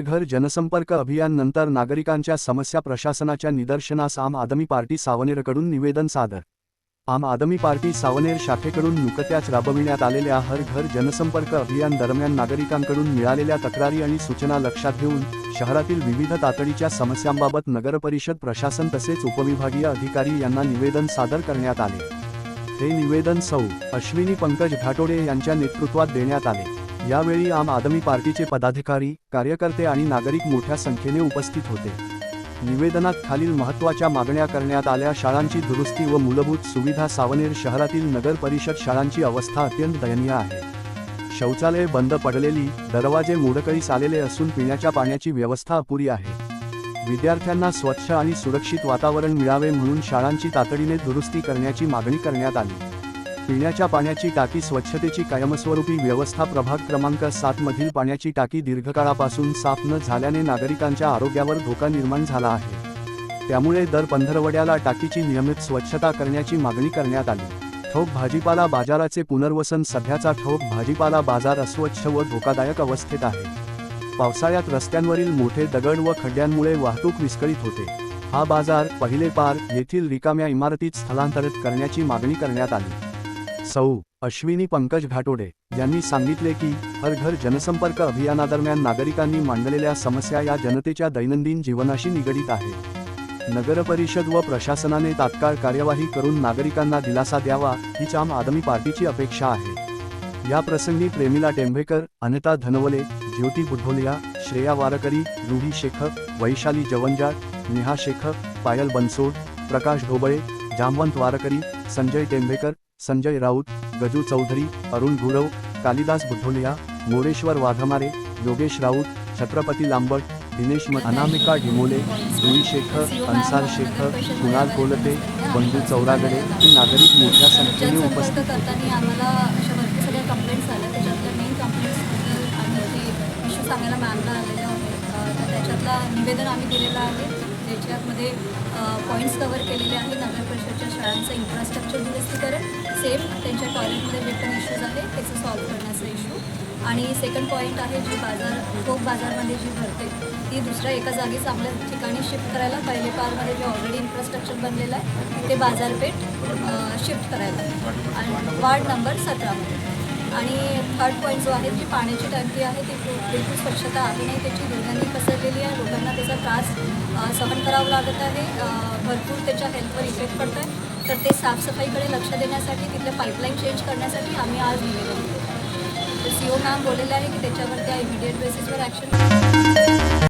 घर घर जनसंपर्क अभियान नंतर नागरिकांच्या समस्या प्रशासनाच्या निदर्शनास आम आदमी पार्टी सावनेरकडून निवेदन सादर. आम आदमी पार्टी सावनेर शाखेकडून नुकत्याच राबविण्यात आलेल्या हर घर जनसंपर्क अभियान दरम्यान नागरिकांकडून मिळालेल्या तक्रारी आणि सूचना लक्षात घेऊन शहरातील विविध तातडीच्या समस्यांबाबत नगरपरिषद प्रशासन तसेच उपविभागीय अधिकारी यांना निवेदन सादर करण्यात आले. हे निवेदन सौ. अश्विनी पंकज घाटोडे यांच्या नेतृत्वात देण्यात आले. यावेळी आम आदमी पार्टीचे पदाधिकारी कार्यकर्ते आणि नागरिक मोठ्या संख्येने उपस्थित होते. निवेदनात खालील महत्त्वाच्या मागण्या करण्यात आल्या. शाळांची दुरुस्ती व मूलभूत सुविधा सावनेर शहरातील नगर परिषद शाळांची अवस्था अत्यंत दयनीय आहे. शौचालय बंद पडलेली दरवाजे मोडकळीस आलेले असून पिण्याच्या पाण्याची व्यवस्था अपुरी आहे. विद्यार्थ्यांना स्वच्छ आणि सुरक्षित वातावरण मिळावे म्हणून शाळांची तातडीने दुरुस्ती करण्याची मागणी करण्यात आली. पिण्याच्या पाण्याची टाकी स्वच्छतेची कायमस्वरूपी व्यवस्था प्रभाग क्रमांक सात मधील पाण्याची टाकी दीर्घकाळापासून साफ न झाल्याने नागरिकांच्या आरोग्यावर धोका निर्माण झाला आहे. त्यामुळे दर पंधरवड्याला टाकीची नियमित स्वच्छता करण्याची मागणी करण्यात आली. ठोक भाजीपाला बाजाराचे पुनर्वसन सध्याचा ठोक भाजीपाला बाजार अस्वच्छ व धोकादायक अवस्थेत आहे. पावसाळ्यात रस्त्यांवरील मोठे दगड व खड्ड्यांमुळे वाहतूक विस्कळीत होते. हा बाजार पहिले पार येथील रिकाम्या इमारतीत स्थलांतरित करण्याची मागणी करण्यात आली. सौ अश्विनी पंकज घाटोडे यांनी सांगितले की हर घर जनसंपर्क अभियानादरम्यान नागरिकांनी मांडलेल्या समस्या या जनतेच्या दैनंदिन जीवनाशी निगडीत आहे. नगरपरिषद व प्रशासनाने तात्काळ कार्यवाही करून नागरिकांना दिलासा द्यावा हीच आम आदमी पार्टीची अपेक्षा आहे. या प्रसंगी प्रेमिला टेंभेकर अनिता धनवले ज्योती बुद्धोलिया श्रेया वारकरी रुही शेखर वैशाली जवंजाळ नेहा शेखर पायल बनसोड प्रकाश ढोबळे जामवंत वारकरी संजय टेंभेकर संजय राऊत गजू चौधरी अरुण गुरव कालिदास बुद्धोलिया मोरेश्वर वाघमारे योगेश राऊत छत्रपती लांबट दिनेश म अनामिका ढिमोले जुई शेख अन्सार शेख कुणाल कोलते बंधू चौरागडे ही नागरिक मोठ्या संख्येने उपस्थित करताना आम्हाला अशा भरपूर सगळ्या कंप्लेंट्स आल्या. त्याच्यातल्या मेन कंप्लेंट्स आम्ही जे इश्यू सांगायला मॅमला आलेले होते अ, तर त्याच्यातला निवेदन आम्ही दिलेलं आहे. त्याच्यामध्ये पॉईंट्स कवर केलेले आहे नगर परिषदच्या शाळांचं इन्फ्रास्ट्रक्चर दुरुस्तीकरण सेम त्यांच्या टॉयलेटमध्ये जे पण इश्यूज आहे त्याचं सॉल्व्ह करण्याचा इश्यू आणि सेकंड पॉईंट आहे जी बाजार टोक बाजारमध्ये जी भरते ती दुसऱ्या एका जागी चांगल्या ठिकाणी शिफ्ट करायला पहिले पारमध्ये जे ऑलरेडी इन्फ्रास्ट्रक्चर बनलेलं आहे ते बाजारपेठ शिफ्ट करायला. आणि वार्ड नंबर सतरामध्ये आणि थर्ड पॉईंट जो आहे जी पाण्याची टंकी आहे ती बिलकुल स्वच्छता आहे नाही त्याची दुर्गंधी पसरलेली आहे. लोकांना त्याचा त्रास सहन करावा लागत आहे. भरपूर त्याच्या हेल्थवर इफेक्ट पडत आहे तर ते साफसफाईकडे लक्ष देण्यासाठी तिथल्या पाईपलाईन चेंज करण्यासाठी आम्ही आज निवेदन तर सी ओ मॅम बोललेले आहे की त्याच्यावर त्या इमिडिएट बेसिसवर ॲक्शन